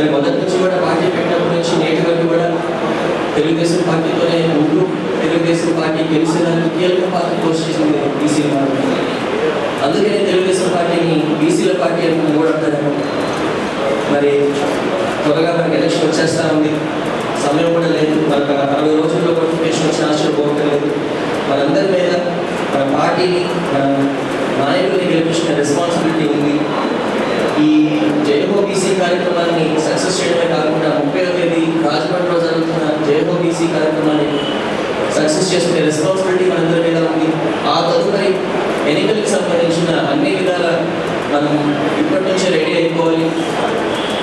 మరి మొదటి నుంచి కూడా పార్టీ పెట్టినప్పటి నుంచి నేటి వరకు కూడా తెలుగుదేశం పార్టీతోనే ముందు తెలుగుదేశం పార్టీ గెలిచేదానికి కీలక పాత్ర పోషించింది బీసీ అందుకనే తెలుగుదేశం పార్టీని బీసీల పార్టీ అని కూడా అంటారు మరి త్వరగా మనకి ఎలక్షన్ వచ్చేస్తా ఉంది. సమయం కూడా లేదు. మనకు అరవై రోజుల్లో నోటిఫికేషన్ వచ్చిన ఆశ్చర్య పోవట్లేదు. మనందరి మీద మన పార్టీని మన నాయకుల్ని గెలిపించిన రెస్పాన్సిబిలిటీ ఉంది. ఈ జయమో బీసీ కార్యక్రమాన్ని సక్సెస్ చేయడమే కాకుండా ముప్పై తేదీ రాజమండ్రిలో జరుగుతున్న జయహో బీసీ కార్యక్రమాన్ని సక్సెస్ చేసుకునే రెస్పాన్సిబిలిటీ మనందరి మీద ఉంది ఆ తదుపరి ఎన్నికలకు సంబంధించిన అన్ని విధాల మనం ఇప్పటి నుంచే రెడీ అయిపోవాలి.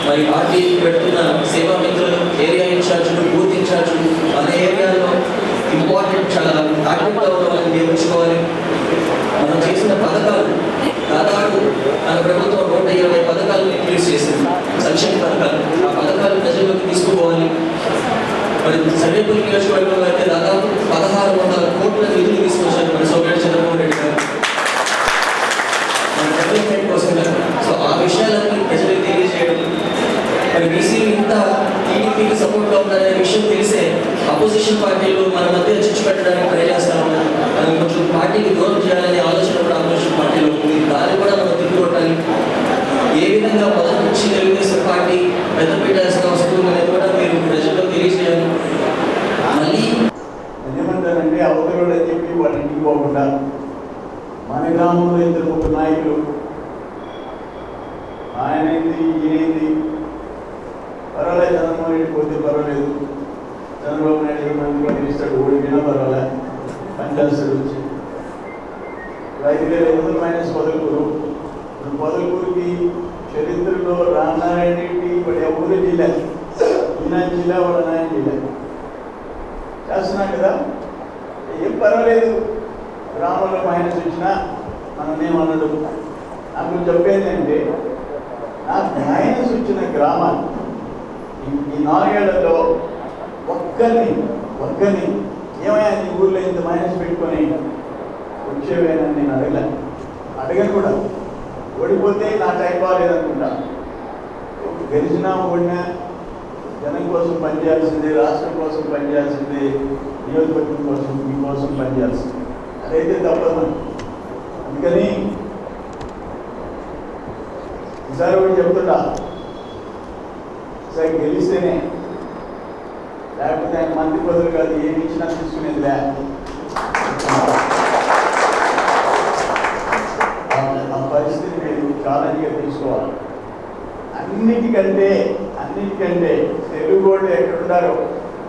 మరి పార్టీ పెడుతున్న సేవా మిత్రులు ఏరియా ఇన్ఛార్జులు బూత్ ఇన్ఛార్జులు అనే ఏరియాలో ఇంపార్టెంట్ చాలా యాక్టివ్గా ఉన్న వాళ్ళని నియమించుకోవాలి మనం చేసిన పథకాలు దాదాపు మన ప్రభుత్వం నూట ఇరవై పథకాలను ఇంక్రీజ్ చేసింది. సంక్షేమ పథకాలు. ఆ పథకాలు ప్రజల్లోకి తీసుకుపోవాలి. మరి సర్వేపల్లి నియోజకవర్గంలో అయితే దాదాపు పదహారు వందల కోట్ల నిధులు తీసుకొచ్చారు మన సోమేటి చంద్రబాబు రెడ్డి గారు మన డెవలప్మెంట్ కోసం సో ఆ విషయాలన్నీ ప్రజలకు తెలియజేయడం మరి బీసీ ఇంత టీడీపీకి ఉన్నారనే విషయం తెలిసే అపోజిషన్ పార్టీలు మన మధ్య చిచ్చు పెట్టడానికి ట్రై చేస్తా ఉన్నారు కొంచెం పార్టీకి దూరం చేయాలనే ఆలోచన కూడా అపోజిషన్ పార్టీలో ఉంది. దాన్ని కూడా మనం తిప్పుకొట్టాలి ఏ విధంగా మొదటి నుంచి తెలుగుదేశం పార్టీ పెద్ద పెట్టాల్సిన అవసరం అనేది కూడా మీరు ప్రజల్లో తెలియజేయాలి. మళ్ళీ ఏమంటారంటే అవతల అని చెప్పి వాళ్ళ ఇంటికి పోకుండా మన గ్రామంలో ఇద్దరు ముగ్గురు నాయకులు. ఆయనైంది ఈయనైంది. పర్వాలేదు చంద్రబాబు నాయుడు పోతే పర్వాలేదు. చంద్రబాబు నాయుడు మంత్రి ఇస్తాడు ఓడిపోయినా పర్వాలే. పనిచేస్తాడు వచ్చి. ఐదు వేల ఐదు వందలు మైనస్ పొదలకూరు ఇప్పుడు పొదలకూరుకి చరిత్రలో రామనారాయణ రెడ్డి ఇప్పుడు ఎవరు జిల్లా? ఈయన జిల్లా వాళ్ళ నాయన జిల్లా? చేస్తున్నాం కదా? ఏం పర్వాలేదు. గ్రామంలో మైనస్ వచ్చినా మనం ఏమన్నాడు నాకు చెప్పేది అంటే నాకు మైనస్ వచ్చిన గ్రామాలు ఈ- నాలుగేళ్ళలో ఒక్కరిని ఒక్కరిని ఏమయ్యా నీ ఊర్లో ఇంత మైనస్ పెట్టుకొని వచ్చేవేనని నేను అడగలే. అడగను కూడా. ఓడిపోతే నా టైం బాగాలేదనుకుంటా గెలిచినా ఓడినా జనం కోసం పనిచేయాల్సిందే రాష్ట్రం కోసం పనిచేయాల్సిందే నియోజకవర్గం కోసం మీ కోసం పనిచేయాల్సిందే అదైతే తప్పదు. అందుకని ఈసారి కూడా చెప్తున్నా సరే గెలిస్తేనే లేకపోతే ఆయన మంత్రి పదవులు కాదు ఏమి ఇచ్చినా తీసుకునేది లే. ఆ- పరిస్థితి మీరు ఛాలెంజ్గా తీసుకోవాలి. అన్నిటికంటే అన్నిటికంటే తెలుగు వాళ్ళు ఎక్కడున్నారో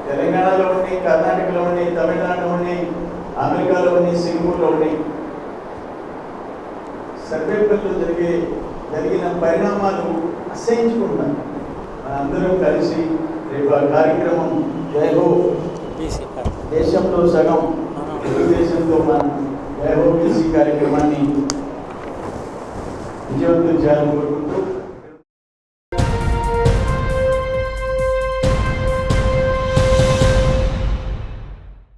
తెలంగాణలో ఉండి కర్ణాటకలో ఉండి తమిళనాడులో ఉండి అమెరికాలో ఉండి సింగపూర్లో ఉండి సర్వేపల్లిలో జరిగే జరిగిన పరిణామాలు అసహించుకుంటున్నాం మనందరం కలిసి రేపు ఆ కార్యక్రమం జయహో దేశంలో సగం తెలుగుదేశంతో మన జయహో బీసీ కార్యక్రమాన్ని విజయవంతం చేయాలని కోరుకుంటూ